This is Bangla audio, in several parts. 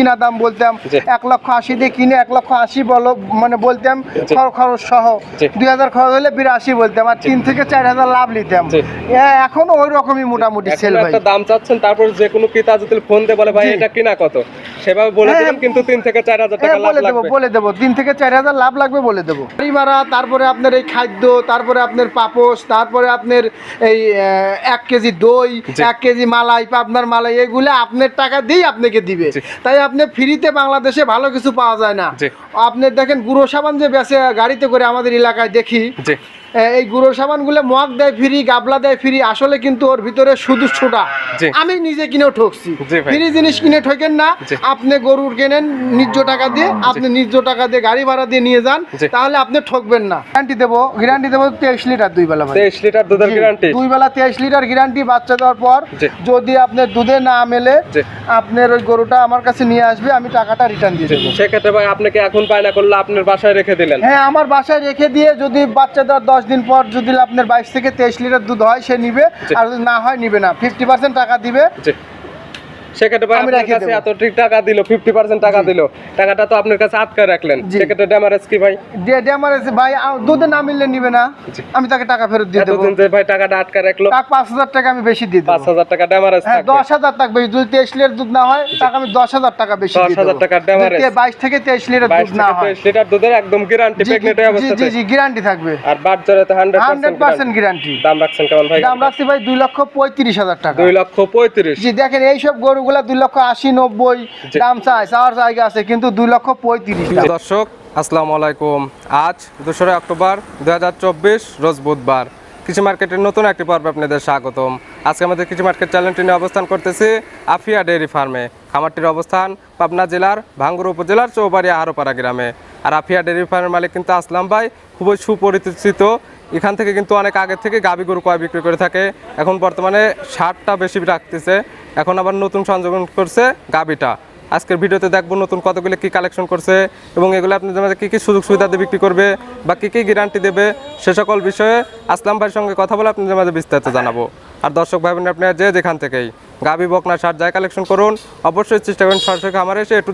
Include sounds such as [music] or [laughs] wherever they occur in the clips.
কিনা দাম বলতাম এক লক্ষ আশি দিয়ে কিনে এক লক্ষ আশি বলো মানে বলতাম খরচ সহ। দুই হাজার খরচ হলে বিরাশি বলতাম আর তিন থেকে চার হাজার লাভ নিতাম। এখন ওই রকমই মোটামুটি সেল ভাই। দাম চাচ্ছেন তারপর যে কোনো ক্রেতা যদি ফোন দিয়ে বলে ভাই এটা কিনা কত? সেভাবে বলে হ্যাঁ। দিবেন কিন্তু তিন থেকে চার হাজার টাকা বলে দেবো লাগবে। বলে দেবো তিন থেকে চার হাজার লাভ লাগবে বলে দেবো। গাড়ি ভাড়া তারপরে আপনার এই খাদ্য তারপরে আপনার পাপোশ তারপরে আপনার এই এক কেজি দই এক কেজি মালাই পাবনার মালাই এগুলো আপনার টাকা দিয়েই আপনাকে দিবে। তাই আপনি ফ্রিতে বাংলাদেশে ভালো কিছু পাওয়া যায় না। আপনি দেখেন গুঁড়ো সাবান যে বেঁচে গাড়িতে করে আমাদের এলাকায় দেখি এই গুঁড়ো সাবানগুলো মগ দেয় ফ্রি গাবলা দেয় ফ্রি আসলে কিন্তু ওর ভিতরে শুধু ছোটা আমি নিজে কিনেও ঠকছি। ফ্রি জিনিস কিনে ঠকেন না। আপনি গরুর কেনেন নিজ টাকা দিয়ে আপনি নিজ টাকা দিয়ে গাড়ি ভাড়া দিয়ে নিয়ে যান তাহলে আপনি ঠকবেন না। গ্যারান্টি দেবো গ্যারান্টি দেবো তেইশ লিটার দুই বেলা তেইশ লিটার দুধের গ্যারান্টি দুই বেলা তেইশ লিটার গ্যারান্টি বাচ্চা দেওয়ার পর যদি আপনার দুধে না মেলে। আপনার ওই গরুটা আমার কাছে নিয়ে আসবে আমি টাকাটা রিটার্ন দিয়ে দেবো। সেক্ষেত্রে ভাই আপনাকে এখন পায়না করলে আপনার বাসায় রেখে দিলেন? হ্যাঁ আমার বাসায় রেখে দিয়ে যদি বাচ্চা দেওয়ার দশ দিন পর যদি আপনার বাইশ থেকে তেইশ লিটার দুধ হয় সে নিবে। আর যদি না হয় নিবে না। ফিফটি পার্সেন্ট টাকা দিবে। সেক্ষেত্রে আমি কাছে এত ঠিক টাকা দিল ফিফটি পার্সেন্ট টাকা দিল টাকাটা তো আপনার কাছে আটকে রাখলেন। সেক্ষেত্রে ড্যামারেজ কি ভাই? এসে, ভাই দুধে না মিললে নিবে না। আমি তাকে টাকা ফেরত দিয়ে দেবো। এতদিন ভাই টাকাটা আটকে রাখল। টাকা আমি বেশি দিয়ে দেবো। টাকা ড্যামারেজ হ্যাঁ থাকবে। যদি তেইশ লিটার দুধ না হয় টাকা আমি দশ হাজার টাকা বেশি 10,000 টাকা damage। বাইশ থেকে তেইশ লিটার দুধ না হয় তেইশ লিটার দুধের একদম গ্যারান্টি জি, জি, গ্যারান্টি থাকবে। আর হান্ড্রেড পার্সেন্ট গ্যারান্টি দাম রাখছেন কেমন ভাই? দাম রাখছি ভাই দুই লক্ষ পঁয়ত্রিশ হাজার টাকা। দুই লক্ষ পঁয়ত্রিশ। জি দেখেন এইসব দুই লক্ষ আশি নব্বই দাম চাই চাওয়ার জায়গা আছে কিন্তু দুই লক্ষ পঁয়ত্রিশ দর্শক আসসালামু আলাইকুম। আজ দোসরা অক্টোবর দু রোজ বুধবার। কৃষি মার্কেটের নতুন একটি পর্বে আপনাদের স্বাগতম। আজকে আমাদের কৃষি মার্কেট চ্যানেলটি নিয়ে অবস্থান করতেছি আফিয়া ডেয়ারি ফার্মে। খামারটির অবস্থান পাবনা জেলার ভাঙ্গুর উপজেলার চৌবাড়িয়া আহারোপাড়া গ্রামে। আর আফিয়া ডেয়ারি ফার্মের মালিক কিন্তু আসলাম ভাই খুবই সুপরিচিত এখান থেকে কিন্তু অনেক আগে থেকে গাবি গরু কয় বিক্রি করে থাকে। এখন বর্তমানে ষাটটা বেশি রাখতেছে। এখন আবার নতুন সংযোজন করছে গাবিটা। আজকের ভিডিওতে দেখব নতুন কতগুলো কি কালেকশন করছে এবং এগুলো আপনাদের মাঝে কী কী সুযোগ সুবিধা দিয়ে বিক্রি করবে বা কী কী গ্যারান্টি দেবে সে সকল বিষয়ে আসলাম ভাইয়ের সঙ্গে কথা বলে আপনাদের মাঝে বিস্তারিত জানাব। আর দর্শক ভাই বোন আপনারা যে যেখান থেকেই গাবি বকনা সার যায় কালেকশন করুন। অবশ্যই চেষ্টা করুন সরাসরি খামারে এসে একটু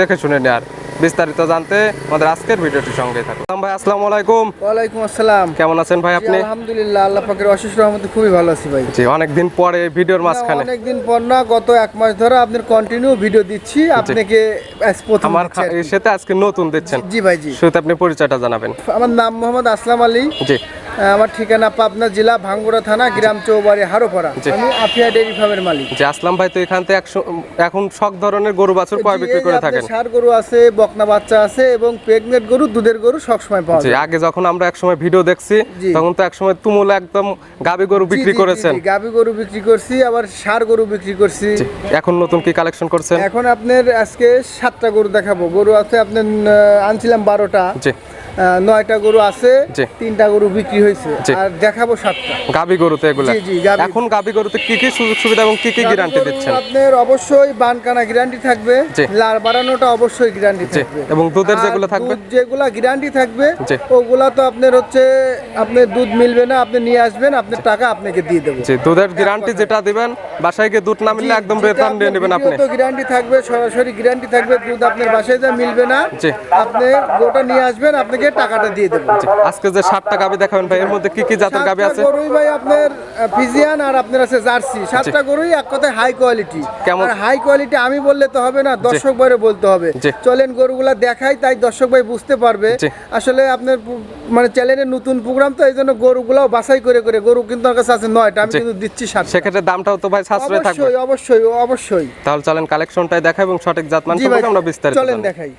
দেখে শুনে নেওয়ার বিস্তারিত জানতে আমাদের আজকের ভিডিওটির সঙ্গে থাকুন। ভাই আসসালামু আলাইকুম। ওয়ালাইকুম আসসালাম। কেমন আছেন ভাই আপনি? আলহামদুলিল্লাহ আল্লাহ পাকের অশেষ রহমতে খুবই ভালো আছি ভাই। জি অনেকদিন পরে এই ভিডিওর মাঝখানে। অনেকদিন পর না গত এক মাস ধরে আপনার কন্টিনিউ ভিডিও দিচ্ছি। আপনাকে প্রথম আমার সাথে আজকে নতুন দিচ্ছেন। জি ভাই জি। শুরুতে আপনি পরিচয়টা জানাবেন। আমার নাম মোহাম্মদ আসলাম আলী। জি। আমার ঠিকানা পাবনা জেলা ভাঙ্গুড়া থানা গ্রাম চৌবাড়ি হারোপাড়া। আমি আফিয়া ডেয়ারি ফার্মের মালিক। যে আসলাম ভাই তো এখান থেকে এখন সব ধরনের গরু বাছুর কয় বিক্রি করে থাকেন? ষাঁড় গরু আছে বকনা বাচ্চা আছে এবং প্রেগনেন্ট গরু দুধের গরু সবসময় পাওয়া যায়। আগে যখন আমরা একসময় ভিডিও দেখছি তখন তো একসময় তুমুল একদম গাবি গরু বিক্রি করেছেন। গাবি গরু বিক্রি করছি আবার ষাঁড় গরু বিক্রি করছি। এখন নতুন কি কালেকশন করছেন? এখন আপনার আজকে সাতটা গরু দেখাবো। গরু আছে আপনার আনছিলাম বারোটা। জি। নয়টা গরু আছে তিনটা গরু বিক্রি হয়েছে। আর দেখাবো সাতটা। গাবি গরুতে এগুলা। এখন গাবি গরুতে কি কি সুযোগ সুবিধা এবং কি কি গ্যারান্টি দিচ্ছেন? আপনার অবশ্যই বানকানা গ্যারান্টি থাকবে। লার বাড়ানোটা অবশ্যই গ্যারান্টি থাকবে। এবং দুধের যেগুলো থাকবে? দুধ যেগুলা গ্যারান্টি থাকবে ওগুলা তো আপনার হচ্ছে আপনার দুধ মিলবে না আপনি নিয়ে আসবেন আপনার টাকা আপনাকে দিয়ে দেবো। জি দুধের গ্যারান্টি যেটা দিবেন বাসায় গিয়ে দুধ না মিললে একদম রিটার্ন দিয়ে নেবেন আপনি। তো গ্যারান্টি থাকবে সরাসরি গ্যারান্টি থাকবে দুধ আপনার বাসায় যা মিলবে না। আপনি গোটা নিয়ে আসবেন আপনাকে টাকাটা দিয়ে দেবো। আজকে যে সাতটা গাবি দেখাবেন ভাই এর মধ্যে কি কি জাতের গাবি আছে? গরুই ভাই আপনার ফিজিয়ান আর আপনার আছে জার্সি। সাতটা গরুই এক কথায় হাই কোয়ালিটি কেমন? হাই কোয়ালিটি আমি বললে তো হবে না দর্শক ভাইরে বলতে হবে। চলেন গরুগুলা দেখাই তাই দর্শক ভাই বুঝতে পারবে। আসলে আপনার মানে চ্যানেলের নতুন প্রোগ্রাম তো এই জন্য গরুগুলাও বাছাই করে করে গরু কিন্তু আমার কাছে আছে নয়টা আমি কিন্তু দিচ্ছি সাত সেক্ষেত্রে দামটাও তো ভাই সাশ্রয় থাকবে। অবশ্যই অবশ্যই অবশ্যই। তাহলে চলেন কালেকশনটাই দেখা এবং সঠিক জাত মান সম্পর্কে আমরা বিস্তারিত চলেন দেখাই।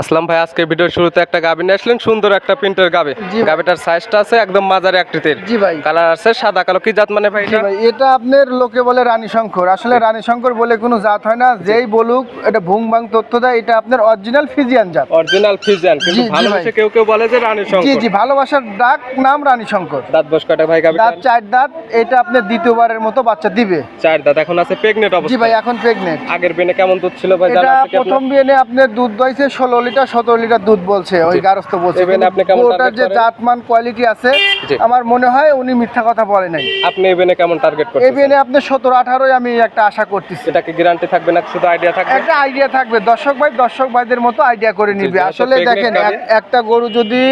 আসলাম ভাই আজকে ভিডিওর শুরুতে একটা গাবি নিয়ে আসলেন সুন্দর একটা প্রিন্টের গাবি। গাবিটার সাইজটা আছে একদম মাঝারি আকৃতির। জি ভাই। কালার আছে সাদা কালো কি জাত মানে ভাই এটা? আপনার লোকে বলে রানী শঙ্কর। আসলে রানী শঙ্কর বলে কোনো জাত হয় না যেই বলুক এটা ভুং ভাং তথ্য দেয় এটা আপনার অরিজিনাল ফিজিয়ান জাত। অরিজিনাল ফিজিয়ান কিন্তু ভালোবেসে। কেউ কেউ বলে যে রানী শঙ্কর। জি জি ভালোবাসার ডাক নাম রানী শঙ্কর। দাঁত বস কাটা ভাই গাবিটা দাঁত চার দাঁত এটা আপনার দ্বিতীয়বারের মতো বাচ্চা দিবে। চার দাঁত এখন আছে প্রেগনেন্ট জি ভাই এখন প্রেগনেন্ট আগের বেনে কেমন দুধ ছিল ভাই জানা আছে প্রথম? বিয়ে আপনার দুধ দইছে ষোলো লিটার সতেরো লিটার দুধ বলছে ওই গারস্থ বলছে। Target যে জাতমান কোয়ালিটি আছে আমার মনে হয় উনি মিথ্যা কথা বলে নাই। আপনি এবেনে কেমন টার্গেট এই করতেছেন আপনি সতেরো আঠারোই আমি একটা আশা করতেছি। এটা কি গ্যারান্টি থাকবে না শুধু আইডিয়া থাকবে? একটা আইডিয়া থাকবে। দর্শক ভাই দর্শক ভাইদের মতো আইডিয়া করে নিবে। আসলে দেখেন একটা গরু যদি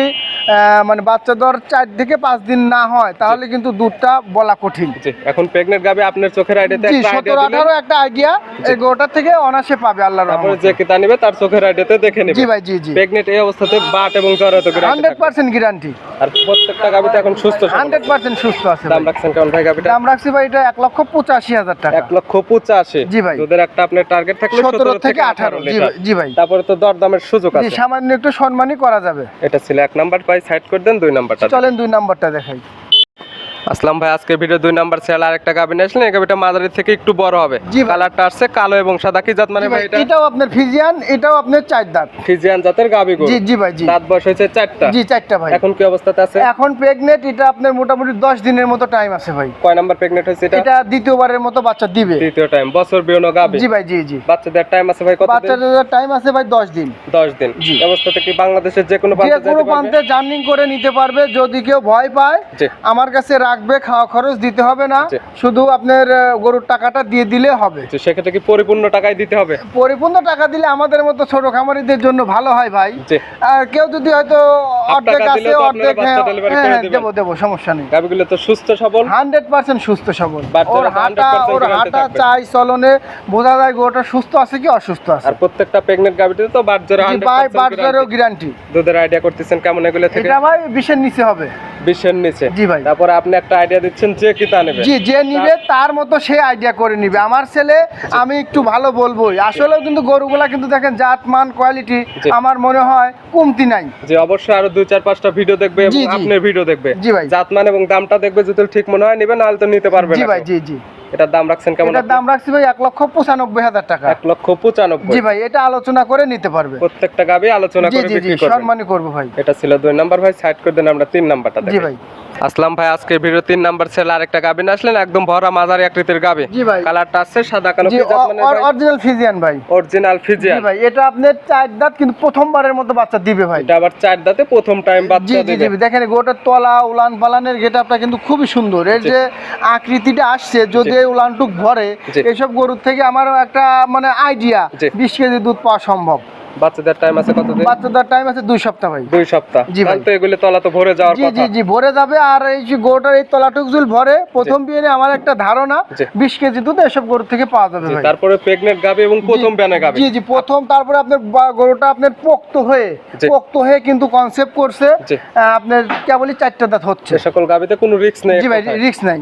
মানে বাচ্চা দর চার থেকে পাঁচ দিন না হয় তাহলে কিন্তু দুধটা বলা কঠিন। এখন প্রেগনেন্ট গাবে আপনার চোখের আইডিয়াতে সতেরো আঠারো একটা আইডিয়া এই গরুটার থেকে অনাসে পাবে আল্লাহ যে কিতা নিবে তার চোখের আইডিয়াতে দেখে নেবে। জি ভাই জি জি। প্রেগনেন্ট এই অবস্থাতে বাট এবং গ্যারান্টি হান্ড্রেড পার্সেন্ট গ্যারান্টি আর প্রত্যেকটা এখন সুস্থ সবল। হান্ড্রেড পার্সেন্ট সুস্থ আছে দাম রাখছেন কেমন ভাই গাবিটা দাম রাখছি ভাই এটা এক লক্ষ পঁচাশি হাজার টাকা। এক লক্ষ পঁচাশি। জি ভাই। দুধের একটা আপনার টার্গেট থাকলে সতেরো থেকে আঠারো জি ভাই জি ভাই। তারপরে তো দর দামের সুযোগ জি সামান্য একটু সম্মানই করা যাবে। এটা ছিল এক নাম্বার পাই সাইড করে দেন দুই নাম্বারটা চলেন দুই নাম্বারটা দেখাই। আসলাম ভাই আজকে ভিডিও দুই নাম্বার সেল আর একটা গাবি নিয়ে আসলেন। এই গাবিটা মাঝারি থেকে একটু বড় হবে। কালারটা আসছে কালো এবং সাদা। কি জাত মানে ভাই এটা? এটাও আপনার ফিজিয়ান এটাও আপনার চার দাঁত। ফিজিয়ান জাতের গাবি গরু জি জি ভাই জি। দাঁত বয়স হয়েছে চারটা। জি চারটা ভাই। এখন কি অবস্থাতে আছে? এখন প্রেগনেন্ট এটা আপনার মোটামুটি দশ দিনের মতো টাইম আছে ভাই। কয় নাম্বার প্রেগনেন্ট হয়েছে এটা? এটা দ্বিতীয়বারের মতো বাচ্চা দিবে। তৃতীয় টাইম বছর বিয়নো গাবি জি ভাই জি জি। বাচ্চাদের টাইম আছে ভাই কত বাচ্চাদের টাইম আছে ভাই দশ দিন। দশ দিন। জি। অবস্থাতে কি বাংলাদেশের যে কোনো যে প্রান্তে কোনো প্রান্তে জার্নিং করে নিতে পারবে যদি কেউ ভয় পায় আমার কাছে রাখবে খাওয়া খরচ দিতে হবে না। শুধু আপনার গরুর টাকাটা দিয়ে দিলে হবে। তো সেক্ষেত্রে কি পরিপূর্ণ টাকাই দিতে হবে? পরিপূর্ণ টাকা দিলে আমাদের মতো ছোট খামারিদের জন্য ভালো হয় ভাই। আর কেউ যদি হয়তো অর্ধেক আছে অর্ধেক হ্যাঁ, হ্যাঁ। দেবো দেবো সমস্যা নেই। গাবিগুলো তো সুস্থ সবল। হান্ড্রেড পার্সেন্ট সুস্থ সবল। ওর হাঁটা ওর হাঁটা চাই চলনে বোঝা যায় গরুটা সুস্থ আছে কি অসুস্থ আছে। আর প্রত্যেকটা প্রেগনেন্ট গাবিতে তো বাচ্চারা জি, হান্ড্রেড ভাই গ্যারান্টি দুধের আইডিয়া করতেছেন কেমন এগুলো থেকে? এটা ভাই বিশের নিচে হবে। বিশের নিচে। জি ভাই। তারপরে আপনি একটা আইডিয়া দিচ্ছেন যে নেবে। জি যে নিবে তার মতো সে আইডিয়া করে নিবে। আমার ছেলে আমি একটু ভালো বলবোই। আসলেও কিন্তু গরুগুলা কিন্তু দেখেন জাত মান কোয়ালিটি আমার মনে হয় কমতি নাই। যে অবশ্যই আরও দুই চার পাঁচটা ভিডিও দেখবে এবং জি, জি। আপনার ভিডিও দেখবে। জি ভাই। জাতমান এবং দামটা দেখবে যদি ঠিক মনে হয় নিবে নাহলে তো নিতে পারবে জি ভাই জি জি। এটার দাম রাখছেন কেমন এটার দাম রাখছি ভাই এক লক্ষ পঁচানব্বই হাজার টাকা। এক লক্ষ পঁচানব্বই। জি ভাই এটা আলোচনা করে নিতে পারবে। প্রত্যেকটা গাবে আলোচনা করে বিক্রি সম্মানই করব ভাই। এটা ছিল দুই নাম্বার ভাই সাইড করে দেন আমরা তিন নাম্বারটা জি ভাই। আসলাম ভাই আজকে ভিডিও তিন নাম্বার ছেলে আরেকটা গাবি নিয়ে আসলেন একদম ভরা মাঝারি আকৃতির গাবি জি ভাই। কালারটা আছে সাদা কালো মানে অরিজিনাল ফিজিয়ান ভাই। অরিজিনাল জি ফিজিয়ান ভাই এটা আপনার চার দাঁত কিন্তু প্রথমবারের মতো বাচ্চা দিবে ভাই। এটা আবার চার দাঁতে প্রথম টাইম বাচ্চা দিবে। জি দেখেন গোটার তলা উলান পালানের গেটআপটা কিন্তু খুবই সুন্দর। এর যে আকৃতিটা আসছে যদি উলানটুক ভরে জি। এইসব গরুর থেকে আমার একটা মানে আইডিয়া। বিশ কেজি দুধ পাওয়া সম্ভব। বাচ্চাদের টাইম আছে কতদিন? বাচ্চাদের টাইম আছে দুই সপ্তাহ ভাই। দুই সপ্তাহ। জি ভাই। তো এগুলি তলা তো ভরে যাওয়ার কথা। জি জি ভরে যাবে। আর এই যে গরুটার এই তলাটুক জুল ভরে প্রথম আমার একটা ধারণা জি। বিশ কেজি দুধ এসব গরু থেকে পাওয়া যাবে ভাই। তারপরে প্রেগনেন্ট গাবি এবং প্রথম ব্যানে গাবি। জি জি প্রথম তারপরে আপনার গরুটা আপনার পোক্ত হয়ে পোক্ত হয়ে কিন্তু কনসেপ্ট করছে আপনার কেবলই চারটা দাঁত হচ্ছে। সকল গাবিতে কোনো রিস্ক নেই জি ভাই রিস্ক নাই।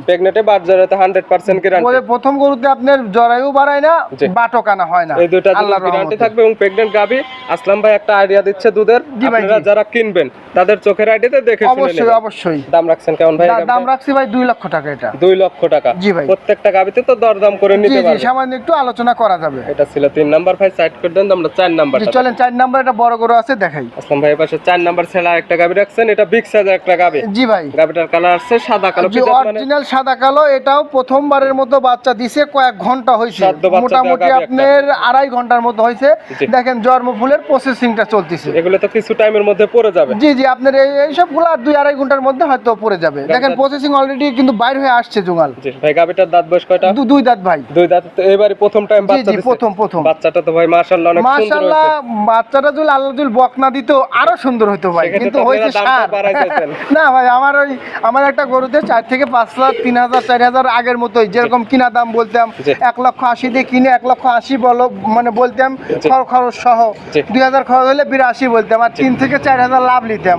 হান্ড্রেড পার্সেন্ট গ্যারান্টি ওদের প্রথম গরুতে আপনার জরায়ু বাড়ায় না বাটকানা হয় না। এই আল্লাহর গ্যারান্টি থাকবে এবং প্রেগনেন্ট গাবি আসলাম ভাই একটা আইডিয়া দিচ্ছে দুধের। আপনারা যারা কিনবেন তাদের চোখের আইডিয়াতে দেখে শুনে অবশ্যই অবশ্যই। দাম রাখছেন কেমন ভাই দাম রাখছি ভাই দুই লক্ষ টাকা এটা। দুই লক্ষ টাকা। জি ভাই। প্রত্যেকটা গাবিতে তো দরদাম করে নিতে জি পারবে। সামান্য একটু আলোচনা করা যাবে। এটা ছিল তিন নাম্বার ভাই সাইড করে দেন আমরা চার নাম্বার চলেন চার নাম্বার একটা বড় গরু আছে দেখাই। আসলাম ভাই পাশে চার নাম্বার ছেলে একটা গাবি রাখছেন এটা বিগ সাইজের একটা গাবি। জি ভাই। গাবিটার কালার আছে সাদা কালো জাত মানে অরিজিনাল সাদা কালো এটাও প্রথমবারের মতো বাচ্চা দিছে কয়েক ঘণ্টা হয়েছে। মোটামুটি আপনার আড়াই ঘণ্টার মতো হয়েছে। দেখেন জন্ম ফুলের প্রসেসিংটা চলতেছে। এগুলো তো কিছু টাইমের মধ্যে পড়ে যাবে। জি জি আপনার এই এইসবগুলো আর দুই আড়াই ঘণ্টার মধ্যে হয়তো পড়ে যাবে। দেখেন প্রসেসিং অলরেডি কিন্তু বাইর হয়ে আসছে জুঙাল জি ভাই গাবিটার দাঁত বয়স কয়টা? দুই দাঁত ভাই। দুই দাঁত এবারে প্রথম টাইম বাচ্চা জি। প্রথম প্রথম। বাচ্চাটা তো ভাই মাশাআল্লাহ অনেক সুন্দর মাশাআল্লাহ বাচ্চাটা যদি আল্লাহ যদি বক না দিত আরও সুন্দর হতো ভাই। কিন্তু হয়েছে সার। [laughs] না ভাই আমার ওই আমার একটা গরুতে চার থেকে পাঁচ লাখ তিন হাজার চার হাজার আগের মতোই। যেরকম কিনা দাম বলতাম জি। এক লক্ষ আশি দিয়ে কিনে এক লক্ষ আশি বলো মানে বলতাম খর- খরচ সহ। দুই হাজার খরচ হলে বিরাশি বলতাম আর তিন থেকে চার হাজার লাভ নিতাম।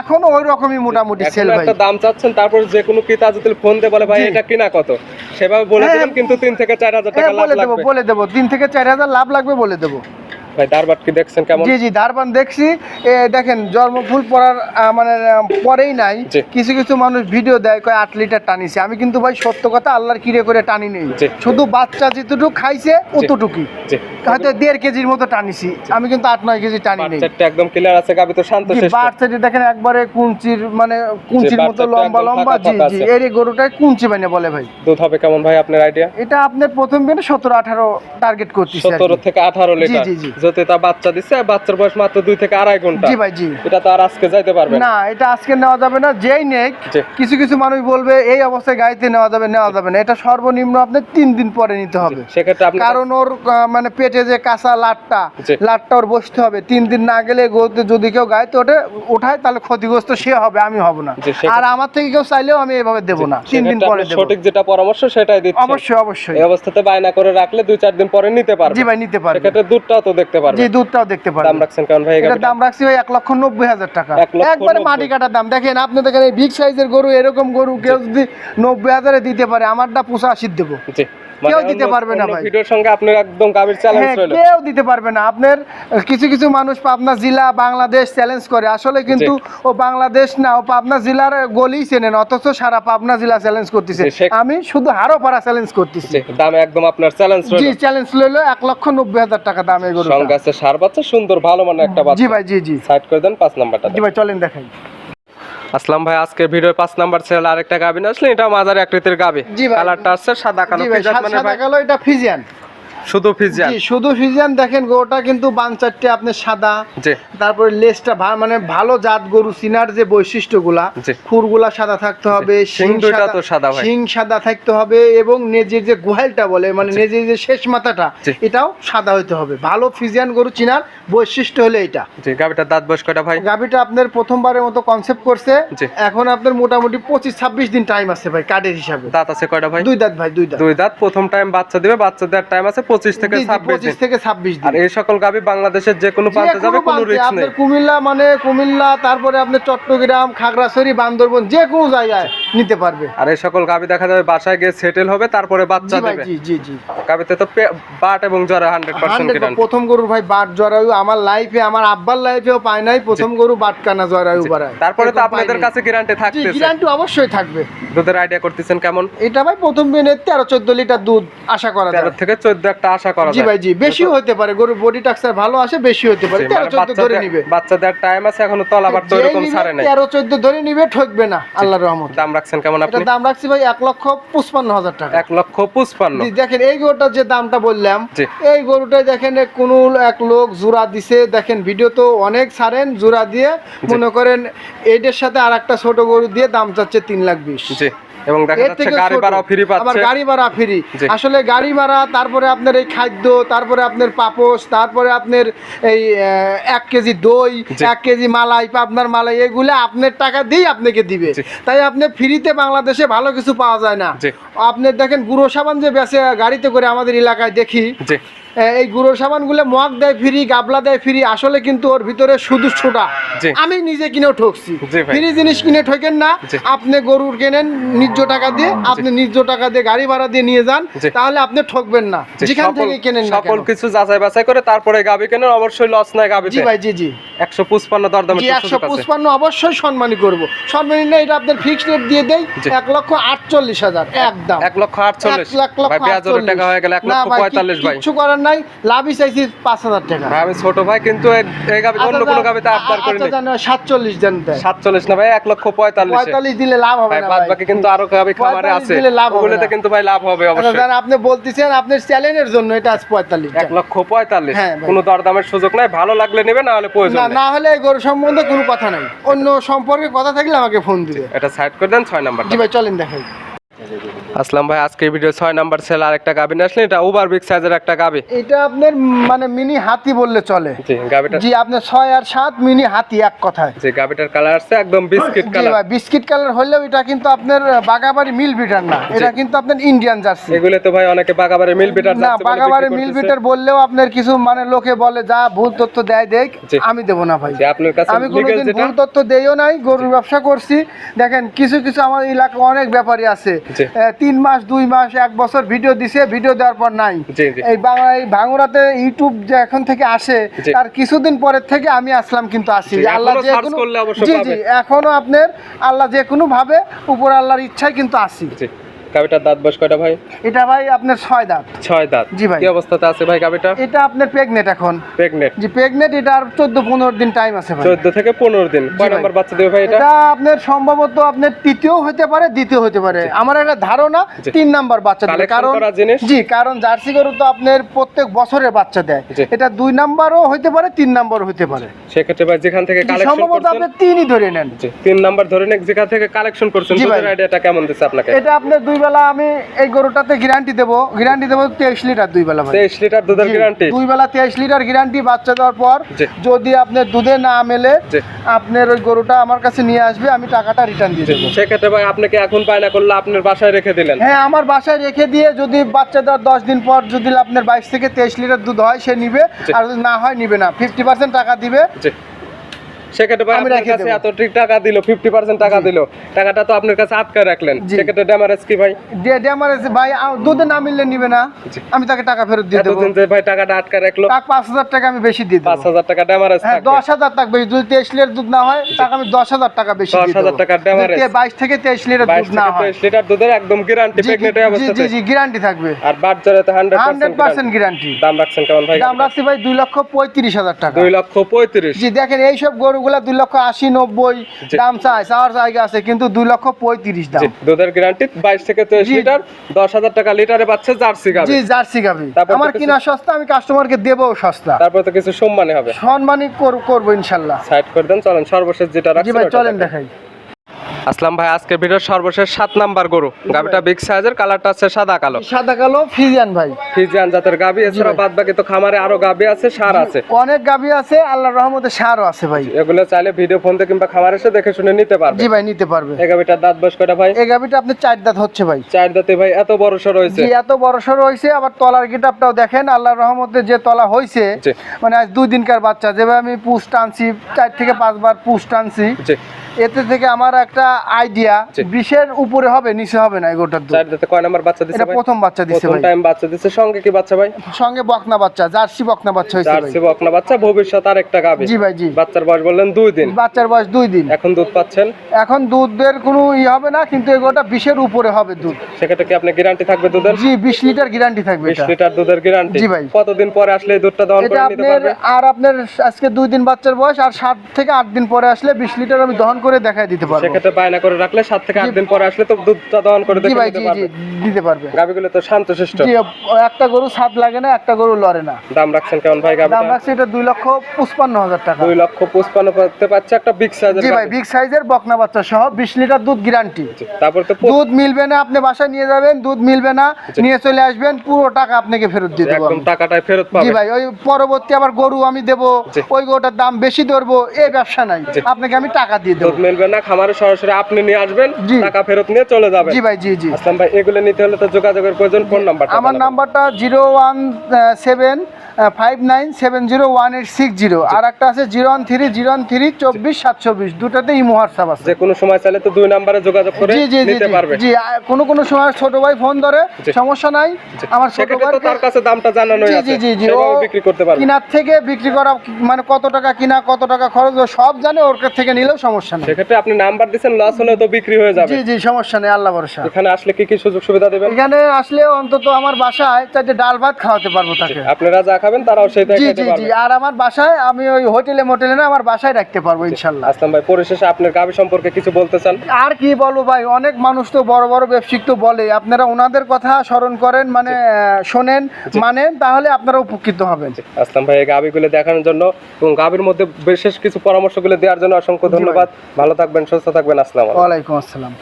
এখন ওই রকমই মোটামুটি সেল ভাই একটা দাম চাচ্ছেন তারপর যে কোনো ক্রেতা যদি ফোন দিয়ে বলে ভাই এটা কিনা কত? সেভাবে বলে হ্যাঁ, দেবেন কিন্তু তিন থেকে চার হাজার টাকা হ্যাঁ, লাভ বলে দেবো লাগবে। বলে দেবো। তিন থেকে চার হাজার লাভ লাগবে বলে দেবো। ভাই দারবাট কি দেখছেন কেমন? জি জি দারবান দেখছি। এ, দেখেন জন্মফুল পড়ার মানে পরেই নাই। কিছু কিছু মানুষ ভিডিও দেয় কয় আট লিটার টানিছে। আমি কিন্তু ভাই সত্য কথা আল্লাহর কিরে করে টানি নেই। শুধু বাচ্চা যেটুকু খাইছে অতটুকুই। হয়তো দেড় কেজির মতো টানিছি। আমি কিন্তু আট নয় কেজি টানি নেই। একদম ক্লিয়ার আছে গাবি তো শান্ত শেষ বাচ্চাটি দেখেন একবারে কুঞ্চির মানে কুঞ্চির মতো লম্বা লম্বা। জি জি এর কুঞ্চি মানে বলে ভাই। দুধ হবে কেমন ভাই আপনার আইডিয়া এটা আপনার প্রথম দিনে সতেরো আঠারো টার্গেট করতেছি আর কি। সতেরো থেকে আঠারো লিটার জি, জি। যদি তা বাচ্চা আর বাচ্চার বয়স মাত্র দুই থেকে আড়াই ঘণ্টা। জি ভাই জি। এটা তো আর আজকে যাইতে পারবে না। এটা আজকে নেওয়া যাবে না যেই নেক কিছু কিছু মানুষ বলবে এই অবস্থায় গাড়িতে নেওয়া যাবে নেওয়া যাবে না। এটা সর্বনিম্ন আপনার তিন দিন পরে নিতে হবে। সেক্ষেত্রে আপনি কারণ ওর মানে পেটে যে কাঁচা লাটটা লাটটা ওর বসতে হবে। তিন দিন না গেলে যদি কেউ গাড়িতে ওঠে ওঠায় তাহলে ক্ষতিগ্রস্ত সে হবে আমি হব না। আর আমার থেকে কেউ চাইলেও আমি এভাবে দেবো না। তিন দিন পরে দেবো। সঠিক যেটা পরামর্শ সেটাই দিচ্ছি অবশ্যই অবশ্যই। এই অবস্থাতে বায়না করে রাখলে দুই চার দিন পরে নিতে পারবে। জি ভাই নিতে পারবে। সেক্ষেত্রে দুধটাও তো দেখতে পারবেন। জি দুধটাও দেখতে দাম পারবে রাখছেন কারণ ভাই গাভীটার? দাম রাখছি ভাই এক লক্ষ নব্বই হাজার টাকা। একবারে মাটি কাটার দাম। দেখেন আপনি দেখেন এই বিগ সাইজের গরু এরকম গরু কেউ যদি নব্বই হাজারে দিতে পারে আমারটা পুষা আশির দেবো। জি। কেউ মানে দিতে পারবে না ভাই। ভিডিওর সঙ্গে আপনার একদম গাভীর চ্যালেঞ্জ রইল। কেউ দিতে পারবে না। আপনার কিছু কিছু মানুষ পাবনা জেলা বাংলাদেশ চ্যালেঞ্জ করে। আসলে কিন্তু ও বাংলাদেশ না ও পাবনা জেলার গলি চেনেন অথচ সারা পাবনা জেলা চ্যালেঞ্জ করতেছে। আমি শুধু হারো পাড়া চ্যালেঞ্জ করতেছি দাম একদম আপনার চ্যালেঞ্জ জি চ্যালেঞ্জ লক্ষ নব্বই হাজার টাকা গরু সঙ্গে আছে সার বাচ্চা সুন্দর ভালো মানের একটা জি ভাই জি জি। সাইড করে দেন পাঁচ নাম্বারটা জি ভাই চলেন দেখাই। আসলাম ভাই আজকে ভিডিও পাঁচ নাম্বার ছেলে আরেকটা গাবি না আসলে এটা মাঝারি আকৃতির গাবি। কালারটা আসছে সাদা কালো মানে সাদা কালো এটা ফিজিয়ান। শুধু ফিজিয়ান? শুধু ফিজিয়ান দেখেন গরুটা কিন্তু বান চারটে আপনার সাদা। তারপরে লেজটা মানে ভালো জাত গরু চিনার যে বৈশিষ্ট্যগুলা জি। খুরগুলা সাদা থাকতে হবে শিং তো সাদা শিং সাদা থাকতে হবে এবং নেজের যে গোহালটা বলে মানে নেজের যে শেষ মাথাটা এটাও সাদা হতে হবে। ভালো ফিজিয়ান গরু চিনার বৈশিষ্ট্য হলে এটা। জি গাবিটার দাঁত বয়স কয়টা ভাই? গাভিটা আপনার প্রথমবারের মতো কনসেপ্ট করছে। এখন আপনার মোটামুটি পঁচিশ ছাব্বিশ দিন টাইম আছে ভাই কার্ডের হিসাবে। দাঁত আছে কয়টা ভাই? দুই দাঁত ভাই দুই দাঁত। দুই দাঁত। প্রথম টাইম বাচ্চা দিবে বাচ্চা দেওয়ার টাইম আছে পঁচিশ থেকে ছাব্বিশ পঁচিশ দিন। থেকে ছাব্বিশ আর দিন এই সকল গাবি বাংলাদেশের যে কোনো প্রান্তে যাবে কোনো কোনো রিস্ক নেই। কুমিল্লা মানে কুমিল্লা তারপরে আপনার চট্টগ্রাম খাগড়াছড়ি বান্দরবন যে কোনো জায়গায় নিতে পারবে। আর এই সকল গাবি দেখা যাবে বাসায় গিয়ে সেটেল হবে তারপরে বাচ্চা দেবে। জি জি জি। গাবিতে তো বাট এবং জ্বরে হান্ড্রেড পার্সেন্ট প্রথম গরুর ভাই বাট জরায়ু আমার লাইফে আমার আব্বার লাইফেও পায় নাই প্রথম গরু বাট কানা জরায়ু বাড়ায়। তারপরে তো আপনাদের কাছে গ্যারান্টি থাকতেছে। গ্যারান্টি অবশ্যই থাকবে। দুধের আইডিয়া করতেছেন কেমন? এটা ভাই প্রথম দিনে তেরো চোদ্দ লিটার দুধ আশা করা তেরো থেকে চোদ্দ একটা আশা করা জি ভাই জি। বেশি হতে পারে গরুর বডি ভালো আসে বেশি হতে পারে। জি, তেরো মানে চোদ্দ বাচ্চা ধরে নিবে। বাচ্চা দেওয়ার টাইম আছে এখনও তো এরকম ছাড়ে নাই। তেরো চোদ্দ ধরে নিবে ঠকবে না আল্লাহর রহমত। দাম রাখছেন কেমন আপনি? দাম রাখছি ভাই এক লক্ষ পঁচপান্ন হাজার টাকা। এক লক্ষ পঁচপান্ন। জি, দেখেন এই গরুটার যে দামটা বললাম এই গরুটাই দেখেন কোন এক লোক জোড়া দিছে দেখেন ভিডিও তো অনেক ছাড়েন জোড়া দিয়ে মনে করেন এইটার সাথে আর একটা ছোট গরু দিয়ে দাম চাচ্ছে তিন লাখ বিশ। জি। এবং দেখা যাচ্ছে গাড়ি। ভাড়াও ফ্রি আবার পাচ্ছে। গাড়ি ভাড়া ফ্রি আসলে গাড়ি ভাড়া তারপরে আপনার এই খাদ্য তারপরে আপনার পাপোশ তারপরে আপনার এই এক কেজি দই এক কেজি মালাই পাবনার মালাই এগুলো আপনার টাকা দিয়েই আপনাকে দিবে। তাই আপনি ফ্রিতে বাংলাদেশে ভালো কিছু পাওয়া যায় না। আপনি দেখেন গুঁড়ো সাবান যে বেসে গাড়িতে করে আমাদের এলাকায় দেখি এই গুঁড়ো সাবানগুলো মগ দেয় ফ্রি গাবলা দেয় ফ্রি আসলে কিন্তু ওর ভিতরে শুধু ছোটা। আমি নিজে কিনেও ঠকছি। ফ্রি জিনিস কিনে ঠকেন না। আপনি গরুর কেনেন নিজ টাকা দিয়ে আপনি নিজ টাকা দিয়ে গাড়ি ভাড়া দিয়ে নিয়ে যান তাহলে আপনি ঠকবেন না। যেখান থেকে কেনেন না সকল কিছু যাচাই বাছাই করে তারপরে গাবি কেনেন অবশ্যই লস নাই গাবি জি ভাই জি জি। একশো পঁচপান্ন দরদামের জি একশো পঁচপান্ন অবশ্যই সম্মানী করব। সম্মানী না এটা আপনার ফিক্সড রেট দিয়ে দেই। এক লক্ষ আটচল্লিশ হাজার একদম। এক লক্ষ আটচল্লিশ। এক লক্ষ। টাকা হয়ে গেল এক লক্ষ পঁয়তাল্লিশ ভাই। কিচ্ছু করার নাই লাভই চাইছি পাঁচ হাজার টাকা। আমি ছোট ভাই কিন্তু অন্য আচ্ছা, কোনো গাবিতে আবদার আচ্ছা, করিনি। সাতচল্লিশ দেন সাতচল্লিশ না ভাই এক লক্ষ পঁয়তাল্লিশ। পঁয়তাল্লিশ দিলে লাভ হবে না বাদ বাকি কিন্তু আরও গাবি খামারে আছে। দিলে লাভ হবে কিন্তু ভাই লাভ হবে আচ্ছা, অবশ্যই। আপনি বলতেছেন আপনার চ্যালেঞ্জের জন্য এটা আজ পঁয়তাল্লিশ। এক লক্ষ পঁয়তাল্লিশ। হ্যাঁ। কোনো দরদামের সুযোগ নাই ভালো লাগলে নেবে না হলে প্রয়োজন না না হলে গরু সম্বন্ধে কোনো কথা নাই। অন্য সম্পর্কে কথা থাকলে আমাকে ফোন দিবে। এটা সাইড করে দেন ছয় নাম্বার জি ভাই চলেন দেখাই। আসলাম ভাই আজকে ভিডিও ছয় নাম্বার সেল আর একটা গাবি নিয়ে আসলেন এটা ওভার বিগ সাইজের একটা গাবি এটা আপনার মানে মিনি হাতি বললে চলে। জি গাবিটা জি আপনার ছয় আর সাত মিনি হাতি এক কথায়। যে গাবিটার কালার আছে একদম বিস্কিট জি কালার ভাই বিস্কিট কালার হলেও এটা কিন্তু আপনার বাগাবাড়ি মিল বিটার না। এটা কিন্তু আপনার ইন্ডিয়ান জার্সি এগুলো তো ভাই অনেকে বাগাবারে মিল বিটার না বাগাবাড়ি মিল বিটার বললেও আপনার কিছু মানে লোকে বলে যা ভুল তথ্য দেয় দেখ আমি দেবো না ভাই। আপনার কাছে আমি কোনোদিন ভুল তথ্য দেইও নাই গরুর ব্যবসা করছি। দেখেন কিছু কিছু আমার এলাকায় অনেক ব্যাপারী আছে। জি। তিন মাস দুই মাস এক বছর ভিডিও দিছে ভিডিও দেওয়ার পর নাই। এই বাংলায় ভাঙুরাতে ইউটিউব যে এখন থেকে আসে তার কিছুদিন পরের থেকে আমি আসলাম কিন্তু আসি। আল্লাহ যে কোনো জি জি এখনও আপনার আল্লাহ যে কোনো ভাবে উপর আল্লাহর ইচ্ছায় কিন্তু আসি। গাবিটার দাঁত বয়স কয়টা ভাই? এটা ভাই আপনার ছয় দাঁত। ছয় দাঁত। জি ভাই। কি অবস্থাতে আছে ভাই গাবিটা? এটা আপনার প্রেগনেট এখন। প্রেগনেন্ট জি প্রেগনেট এটা আর চোদ্দ পনেরো দিন টাইম আছে ভাই। চোদ্দ থেকে পনেরো দিন। কয়। নাম্বার বাচ্চা দেবে ভাই এটা? এটা আপনার সম্ভবত আপনার তৃতীয় হতে পারে দ্বিতীয় হতে পারে। আমার একটা ধারণা তিন নাম্বার বাচ্চা দেবে। কারণ জি কারণ জার্সি গরু তো আপনার প্রত্যেক বছরের বাচ্চা দেয়। এটা দুই নাম্বারও হতে পারে তিন নাম্বারও হতে পারে। সেক্ষেত্রে ভাই যেখান থেকে কালেকশন সম্ভবত আপনি তিনই ধরে নেন। তিন নাম্বার ধরে নেন যেখান থেকে কালেকশন করছেন। আইডিয়াটা কেমন দিচ্ছে আপনাকে? এটা আপনার দুই বেলা আমি এই গরুটাতে গ্যারান্টি দেবো। গ্যারান্টি দেবো তেইশ লিটার দুই বেলা তেইশ লিটার দুধের গ্যারান্টি দুই বেলা তেইশ লিটার গ্যারান্টি বাচ্চা দেওয়ার পর যদি আপনার দুধে না মেলে আপনার ওই গরুটা আমার কাছে নিয়ে আসবে আমি টাকাটা রিটার্ন দিয়ে দেবো। সেক্ষেত্রে ভাই আপনাকে এখন বায়না করলে আপনার বাসায় রেখে দিলেন? হ্যাঁ আমার বাসায় রেখে দিয়ে যদি বাচ্চা দেওয়ার দশ দিন পর যদি আপনার বাইশ থেকে তেইশ লিটার দুধ হয় সে নিবে। আর যদি না হয় নিবে না। ফিফটি পার্সেন্ট টাকা দিবে। সেক্ষেত্রে আমি আপনার কাছে এত টাকা দিল ফিফটি পার্সেন্ট টাকা দিল টাকাটা তো আপনার কাছে আটকা রাখলেন। সেক্ষেত্রে ড্যামারেজ কি ভাই? এসে, ভাই দুধে না মিললে নিবে না। আমি তাকে টাকা ফেরত দিয়ে দেবো। যে ভাই টাকাটা আটকা রাখল টাকা পাঁচ হাজার টাকা আমি বেশি দিয়ে পাঁচ হাজার টাকা ড্যামারেজ দশ হাজার টাকা বেশি যদি তেইশ লিটার দুধ না হয় টাকা আমি দশ হাজার টাকা বেশি 10,000 টাকার damage। বাইশ থেকে তেইশ লিটার দুধ না হয়। তেইশ লিটার দুধের একদম গ্যারান্টি প্রেগনেন্ট জি, অবস্থাতে জি জি গ্যারান্টি থাকবে। আর বাট জড়াতে হান্ড্রেড হান্ড্রেড পার্সেন্ট গ্যারান্টি দাম রাখছেন কেমন ভাই? দাম রাখছি ভাই দুই লক্ষ পঁয়ত্রিশ হাজার টাকা। দুই লক্ষ পঁয়ত্রিশ। জি দেখেন এইসব গরুগুলা দুই লক্ষ আশি নব্বই দাম চাই চাওয়ার জায়গা আছে কিন্তু দুই লক্ষ পঁয়ত্রিশ দাম। দুধের গ্যারান্টি বাইশ থেকে তেইশ লিটার দশ হাজার টাকা লিটারে পাচ্ছে জার্সি গাভি। জি জার্সি গাভি। আমার কিনা সস্তা আমি কাস্টমারকে দেবো সস্তা। তারপর তো কিছু সম্মানে হবে। সম্মানই কর- করব ইনশাল্লাহ। সাইড করে দেন চলেন সর্বশেষ যেটা ওটা চলেন দেখাই। আসলাম ভাই আজকের ভিডিওর সর্বশেষ সাত নাম্বার গরু। গাবিটা বিগ সাইজের কালারটা আছে সাদা কালো। সাদা কালো ফিজিয়ান ভাই। ফিজিয়ান জাতের গাবি এছাড়া। বাদ বাকি তো খামারে আরও গাবি আছে সার আছে। অনেক গাবি আছে আল্লাহর রহমতে সারও আছে ভাই। এগুলো চাইলে ভিডিও ফোন থেকে কিংবা খামার এসে দেখে শুনে নিতে পারবে। জি ভাই নিতে পারবে। এই গাবিটার দাঁত বয়স কয়টা ভাই? এই গাবিটা আপনি চার দাঁত হচ্ছে ভাই। চার দাঁতে ভাই এত বড় সর হয়েছে। জি এত বড় সর হয়েছে আবার তলার গিটাপটাও দেখেন আল্লাহর রহমতে যে তলা হয়েছে মানে আজ দুই দিনকার বাচ্চা যেভাবে আমি পুষ টানছি চার থেকে পাঁচবার পুষ টানছি এতে থেকে আমার একটা আইডিয়া উপরে হবে নিচে হবে না দুধ। চার দাঁতে কয় নাম্বার বাচ্চা দিছে ভাই? প্রথম বাচ্চা দিছে প্রথম ভাই। টাইম বাচ্চা দিছে সঙ্গে কি বাচ্চা ভাই? সঙ্গে বকনা বাচ্চা জার্সি বকনা বাচ্চা হয়েছে ভাই। জার্সি বকনা বাচ্চা ভবিষ্যৎ গাবি জি ভাই জি। বাচ্চার বয়স বললেন দুই দিন। বাচ্চার বয়স দুই দিন। এখন দুধ পাচ্ছেন? এখন দুধের কোনো ই হবে না কিন্তু এগোটা বিশের উপরে হবে দুধ। সেক্ষেত্রে কি আপনি গ্যারান্টি থাকবে দুধের? জি বিশ লিটার গ্যারান্টি থাকবে বিশ এটা লিটার দুধের গ্যারান্টি জি ভাই। কতদিন পরে আসলে দুধটা দহন করে নিতে আপনার পারবে? আর আপনার আজকে দুই দিন বাচ্চার বয়স আর সাত থেকে আট দিন পরে আসলে বিশ লিটার আমি দহন করে দেখাই দিতে পারব। সেক্ষেত্রে বায়না করে রাখলে সাত থেকে আট দিন পরে আসলে তো দুধটা দহন করে জি ভাই জি জি পারবে দিতে পারবে। গাবিগুলো তো শান্তশিষ্ট। জি একটা গরু স্বাদ লাগে না একটা গরু লড়ে না। দাম রাখছেন কেমন ভাই দাম রাখছে এটা দুই লক্ষ পঁচপান্ন হাজার টাকা। দুই লক্ষ পঁচপান্ন করতে পারছে একটা বিগ সাইজের জি ভাই বিগ সাইজের বকনা বাচ্চা সহ বিশ লিটার দুধ গ্যারান্টি তারপর তো দুধ মিলবে না আপনি বাসায় নিয়ে যাবেন দুধ মিলবে না নিয়ে চলে আসবেন পুরো টাকা আপনাকে ফেরত দিয়ে দেবো একদম টাকাটাই ফেরত জি পাবে ভাই ওই পরবর্তী আবার গরু আমি দেবো। ওই গরুটার দাম বেশি ধরবো এই ব্যবসা নাই। আপনাকে আমি টাকা দিয়ে দেবো। দুধ মিলবে না খামারে সরাসরি আপনি নিয়ে আসবেন টাকা ফেরত নিয়ে চলে যাবেন। জি ভাই জি জি। আসলাম ভাই এগুলো নিতে হলে তো যোগাযোগের প্রয়োজন ফোন নাম্বার আমার নাম্বারটা zero one seven five nine seven zero one eight six zero আর একটা আছে zero one three zero one three চব্বিশ সাতশো বিশ দুটাতে ইমো হোয়াটসঅ্যাপ আছে। যে কোনো সময় চাইলে তো দুই নাম্বারে যোগাযোগ করে জি জি জি জি, কোনো কোনো সময় ছোট ভাই ফোন ধরে সমস্যা নাই। আমার ছোট ভাইকে তার কাছে দামটা জানানোই জি আছে। জি জি জি। ও বিক্রি করতে পারবে। কিনার থেকে বিক্রি করা মানে কত টাকা কিনা কত টাকা খরচ সব জানে ওর কাছ থেকে নিলেও সমস্যা নেই। সেক্ষেত্রে আপনি নাম্বার দিচ্ছেন লস হলে তো বিক্রি হয়ে যাবে। জি জি সমস্যা নেই আল্লাহ ভরসা। এখানে আসলে কি কি সুযোগ সুবিধা দেবেন? এখানে আসলে অন্তত আমার বাসায় চারটে ডাল ভাত খাওয়াতে পারব তাকে। আপনারা যা খাবেন তারাও জি জি জি আর আমার বাসায় আমি ওই হোটেলে মোটেলে না আমার বাসায় রাখতে পারব ইনশাল্লাহ। আসলাম ভাই পরিশেষে আপনার গাবি সম্পর্কে কিছু বলতে চান? আর কি বলব ভাই অনেক মানুষ তো বড় বড় ব্যবসায়িক তো বলে আপনারা ওনাদের কথা স্মরণ করেন মানে শোনেন মানেন তাহলে আপনারা উপকৃত হবেন। আসলাম ভাই এই গাবিগুলো দেখানোর জন্য এবং গাবির মধ্যে বিশেষ কিছু পরামর্শগুলো দেওয়ার জন্য অসংখ্য ধন্যবাদ। ভালো থাকবেন সুস্থ থাকবেন আসসালাম আলাইকুম। ওয়ালাইকুম আসসালাম।